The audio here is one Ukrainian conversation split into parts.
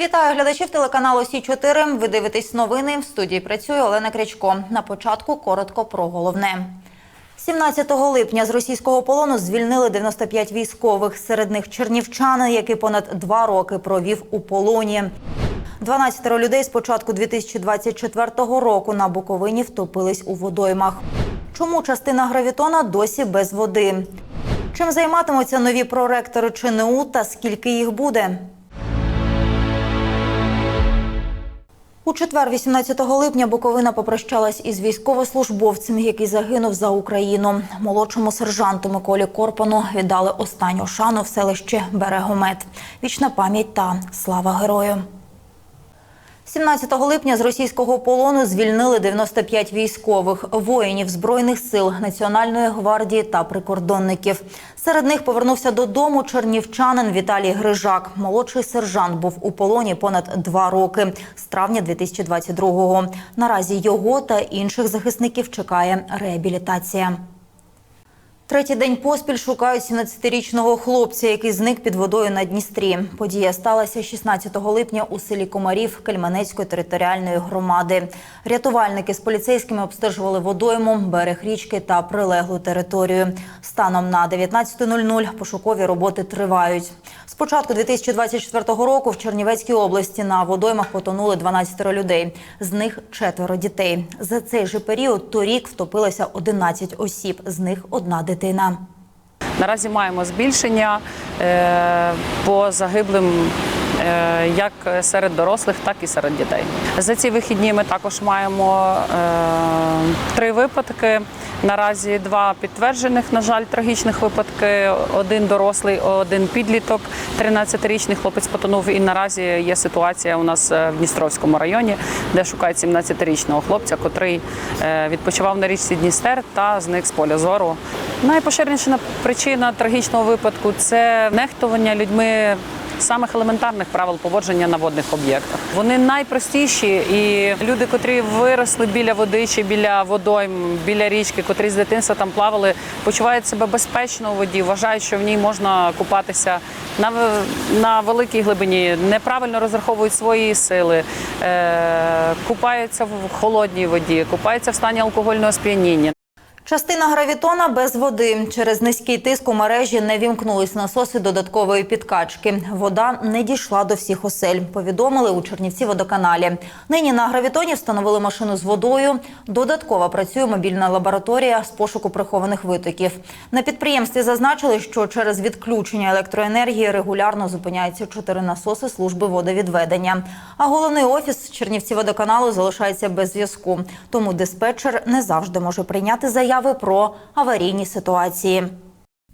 Вітаю глядачів телеканалу Сі 4 Ви дивитесь новини. В студії працює Олена Крячко. На початку коротко про головне. 17 липня з російського полону звільнили 95 військових. Серед них чернівчани, який понад два роки провів у полоні. 12 людей з початку 2024 року на Буковині втопились у водоймах. Чому частина гравітона досі без води? Чим займатимуться нові проректори ЧНУ та скільки їх буде? У четвер, 18 липня, Буковина попрощалась із військовослужбовцем, який загинув за Україну. Молодшому сержанту Миколі Корпану віддали останню шану в селищі Берегомет. Вічна пам'ять та слава герою. 17 липня з російського полону звільнили 95 військових воїнів збройних сил Національної гвардії та прикордонників. Серед них повернувся додому чернівчанин Віталій Грижак. Молодший сержант був у полоні понад два роки з травня 2022-го. Наразі його та інших захисників чекає реабілітація. Третій день поспіль шукають 17-річного хлопця, який зник під водою на Дністрі. Подія сталася 16 липня у селі Комарів Кельменецької територіальної громади. Рятувальники з поліцейськими обстежували водойму, берег річки та прилеглу територію. Станом на 19.00 пошукові роботи тривають. З початку 2024 року в Чернівецькій області на водоймах потонули 12 людей. З них четверо дітей. За цей же період торік втопилося 11 осіб, з них одна дитина. Наразі маємо збільшення е, по загиблим е, як серед дорослих, так і серед дітей. За ці вихідні ми також маємо е, три випадки. Наразі два підтверджених, на жаль, трагічних випадки. Один дорослий, один підліток. 13-річний хлопець потонув. І наразі є ситуація у нас е, в Дністровському районі, де шукають 17-річного хлопця, котрий е, відпочивав на річці Дністер та зник з поля зору. Найпоширеніша причина трагічного випадку це нехтування людьми самих елементарних правил поводження на водних об'єктах. Вони найпростіші, і люди, котрі виросли біля води чи біля водойм, біля річки, котрі з дитинства там плавали, почувають себе безпечно у воді, вважають, що в ній можна купатися на, на великій глибині, неправильно розраховують свої сили, е, купаються в холодній воді, купаються в стані алкогольного сп'яніння. Частина гравітона без води. Через низький тиск у мережі не вімкнулись насоси додаткової підкачки. Вода не дійшла до всіх осель. Повідомили у Чернівці водоканалі. Нині на гравітоні встановили машину з водою. Додатково працює мобільна лабораторія з пошуку прихованих витоків. На підприємстві зазначили, що через відключення електроенергії регулярно зупиняються чотири насоси служби водовідведення. А головний офіс Чернівці водоканалу залишається без зв'язку. Тому диспетчер не завжди може прийняти заяви про аварійні ситуації.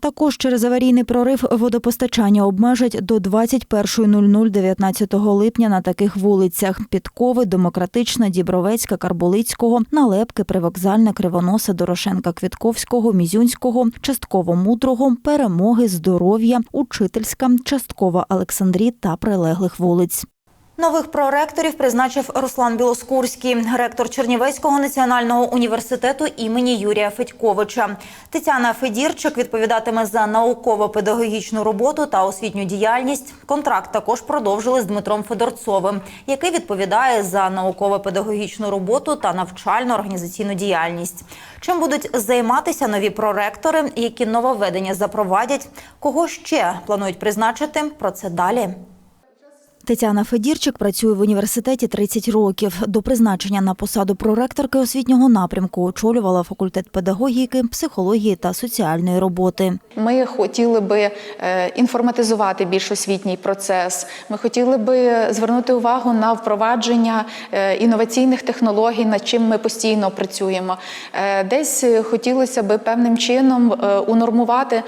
Також через аварійний прорив водопостачання обмежать до 21.00 19 липня на таких вулицях: Підкови, Демократична, Дібровецька, Карболицького, Налепки, Привокзальна, Кривоноса, Дорошенка, Квітковського, Мізюнського, частково Мудрого, Перемоги, Здоров'я, Учительська, частково Олександрі та прилеглих вулиць. Нових проректорів призначив Руслан Білоскурський, ректор Чернівецького національного університету імені Юрія Федьковича. Тетяна Федірчик відповідатиме за науково-педагогічну роботу та освітню діяльність. Контракт також продовжили з Дмитром Федорцовим, який відповідає за науково-педагогічну роботу та навчально-організаційну діяльність. Чим будуть займатися нові проректори, які нововведення запровадять, кого ще планують призначити? Про це далі. Тетяна Федірчик працює в університеті 30 років. До призначення на посаду проректорки освітнього напрямку очолювала факультет педагогіки, психології та соціальної роботи. Ми хотіли би е, інформатизувати більш освітній процес. Ми хотіли би звернути увагу на впровадження е, інноваційних технологій, над чим ми постійно працюємо. Е, Десь хотілося би певним чином унормувати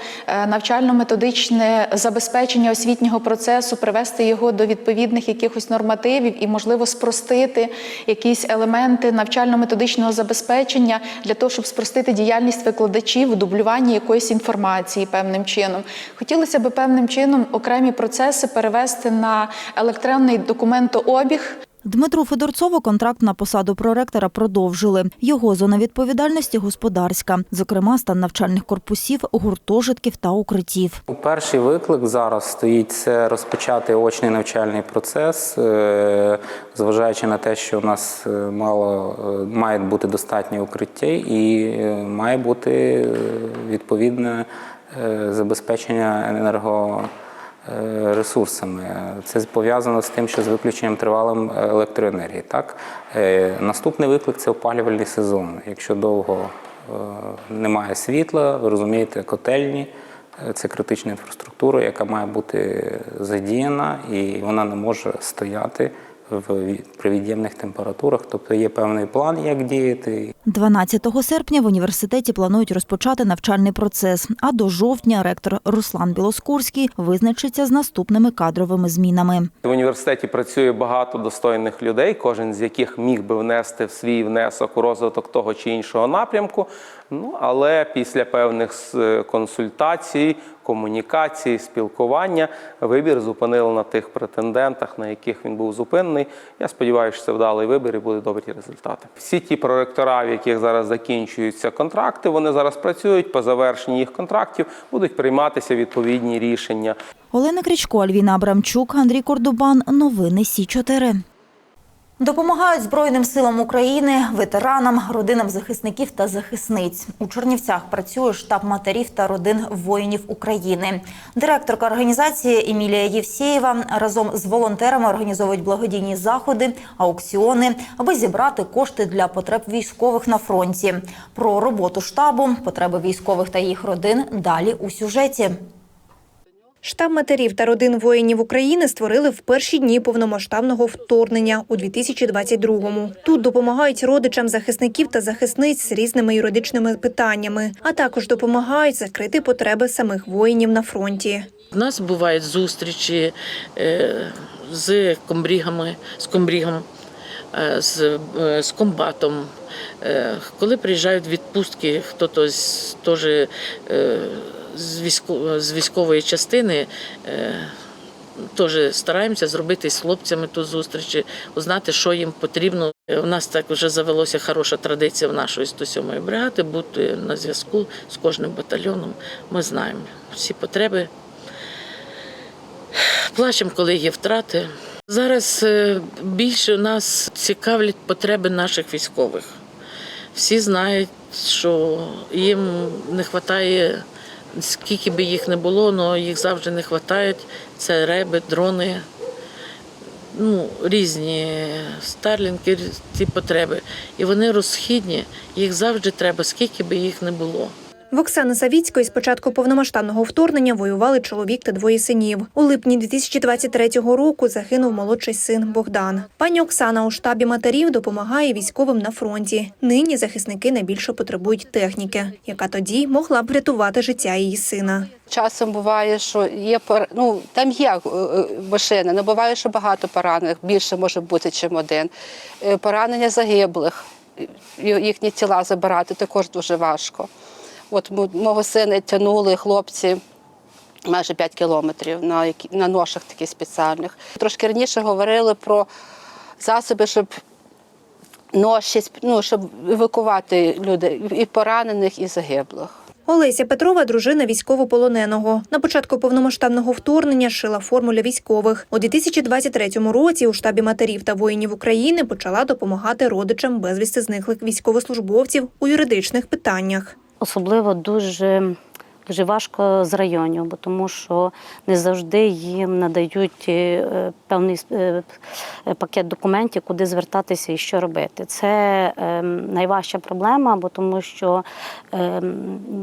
навчально-методичне забезпечення освітнього процесу, привести його до відповідних якихось нормативів і, можливо, спростити якісь елементи навчально-методичного забезпечення для того, щоб спростити діяльність викладачів у дублюванні якоїсь інформації певним чином. Хотілося б певним чином окремі процеси перевести на електронний документообіг. Дмитру Федорцову контракт на посаду проректора продовжили. Його зона відповідальності господарська, зокрема стан навчальних корпусів, гуртожитків та укриттів. Перший виклик зараз стоїть це розпочати очний навчальний процес, е, зважаючи на те, що у нас е, мало е, має бути достатньо укриття і має бути відповідне забезпечення енерго. Е, Ресурсами це пов'язано з тим, що з виключенням тривалим електроенергії. Так Е, наступний виклик це опалювальний сезон. Якщо довго е, немає світла, ви розумієте, котельні це критична інфраструктура, яка має бути задіяна, і вона не може стояти при від'ємних температурах. Тобто є певний план, як діяти. 12 серпня в університеті планують розпочати навчальний процес. А до жовтня ректор Руслан Білоскурський визначиться з наступними кадровими змінами. В університеті працює багато достойних людей, кожен з яких міг би внести в свій внесок у розвиток того чи іншого напрямку. Ну але після певних консультацій, комунікацій, спілкування вибір зупинили на тих претендентах, на яких він був зупинений. Я сподіваюся, що це вдалий вибір і будуть добрі результати. Всі ті проректора, в яких зараз закінчуються контракти, вони зараз працюють по завершенні їх контрактів, будуть прийматися відповідні рішення. Олена Крічко, Альвіна Абрамчук, Андрій Кордубан. Новини Сі 4 Допомагають Збройним силам України, ветеранам, родинам захисників та захисниць. У Чернівцях працює штаб матерів та родин воїнів України. Директорка організації Емілія Євсєєва разом з волонтерами організовують благодійні заходи, аукціони, аби зібрати кошти для потреб військових на фронті. Про роботу штабу, потреби військових та їх родин далі у сюжеті. Штаб матерів та родин воїнів України створили в перші дні повномасштабного вторгнення у 2022-му. Тут допомагають родичам захисників та захисниць з різними юридичними питаннями, а також допомагають закрити потреби самих воїнів на фронті. У нас бувають зустрічі е, з комбрігами, з комбрігом, е, з, е, з комбатом. Коли приїжджають відпустки, хто-то теж з, військо, з військової частини. е, Теж стараємося зробити з хлопцями тут зустрічі, узнати, що їм потрібно. У нас так вже завелося хороша традиція в нашої 107-ї бригади бути на зв'язку з кожним батальйоном. Ми знаємо всі потреби Плачемо, коли є втрати. Зараз е, більше нас цікавлять потреби наших військових. Всі знають, що їм не вистачає, скільки би їх не було, але їх завжди не вистачає. Це реби, дрони, ну, різні старлінки, ці потреби. І вони розхідні, їх завжди треба, скільки би їх не було. В Оксани Савіцької з початку повномасштабного вторгнення воювали чоловік та двоє синів. У липні 2023 року загинув молодший син Богдан. Пані Оксана у штабі матерів допомагає військовим на фронті. Нині захисники найбільше потребують техніки, яка тоді могла б врятувати життя її сина. Часом буває, що є ну, там є е, е, машини, але буває, що багато поранених, більше може бути, ніж один. Е, Поранення загиблих, їхні тіла забирати також дуже важко. От мо- мого сина тягнули хлопці майже 5 кілометрів на, які- на ношах таких спеціальних. Трошки раніше говорили про засоби, щоб ноші, ну, щоб евакувати людей, і поранених, і загиблих. Олеся Петрова, дружина військовополоненого. На початку повномасштабного вторгнення шила форму для військових. У 2023 році у штабі матерів та воїнів України почала допомагати родичам безвісти зниклих військовослужбовців у юридичних питаннях. Особливо дуже, дуже важко з районів, бо тому що не завжди їм надають е, певний е, пакет документів, куди звертатися і що робити. Це е, найважча проблема, бо тому що е,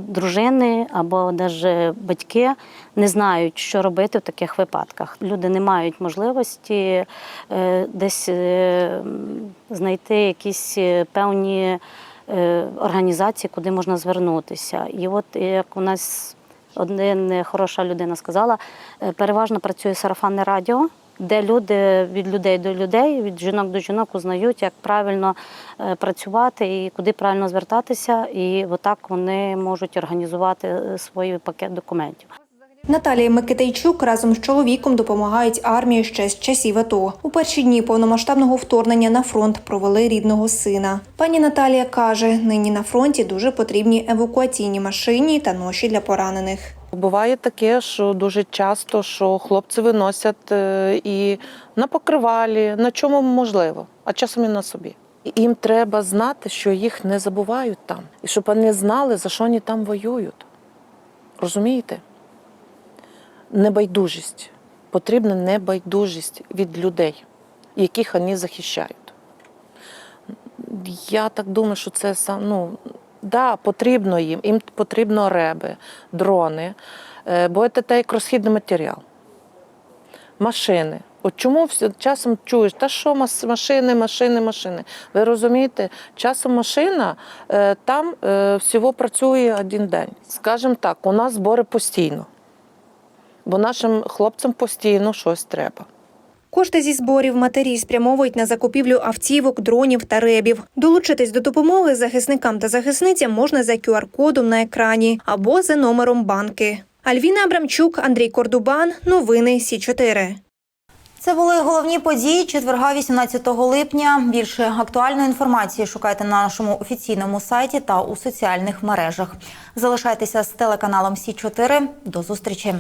дружини або навіть батьки не знають, що робити в таких випадках. Люди не мають можливості е, десь знайти якісь певні е, організації, куди можна звернутися. І от як у нас одна хороша людина сказала, е, переважно працює сарафанне радіо. Де люди від людей до людей, від жінок до жінок узнають, як правильно е, працювати і куди правильно звертатися, і отак вони можуть організувати свій пакет документів. Наталія Микитайчук разом з чоловіком допомагають армії ще з часів АТО. У перші дні повномасштабного вторгнення на фронт провели рідного сина. Пані Наталія каже, нині на фронті дуже потрібні евакуаційні машині та ноші для поранених. Буває таке, що дуже часто що хлопці виносять е, і на покривалі, на чому можливо, а часом і на собі. Їм треба знати, що їх не забувають там, і щоб вони знали, за що вони там воюють. Розумієте? Небайдужість. Потрібна небайдужість від людей, яких вони захищають. Я так думаю, що це ну, да, потрібно їм, їм потрібно реби, дрони, е, бо це як розхідний матеріал. Машини. От чому часом чуєш, та що машини, машини, машини. Ви розумієте, часом машина е, там е, всього працює один день. Скажімо так, у нас збори постійно, бо нашим хлопцям постійно щось треба. Кошти зі зборів матері спрямовують на закупівлю автівок, дронів та ребів. Долучитись до допомоги захисникам та захисницям можна за QR-кодом на екрані або за номером банки. Альвіна Абрамчук, Андрій Кордубан. Новини Сі 4 Це були головні події четверга 18 липня. Більше актуальної інформації шукайте на нашому офіційному сайті та у соціальних мережах. Залишайтеся з телеканалом Сі 4 До зустрічі.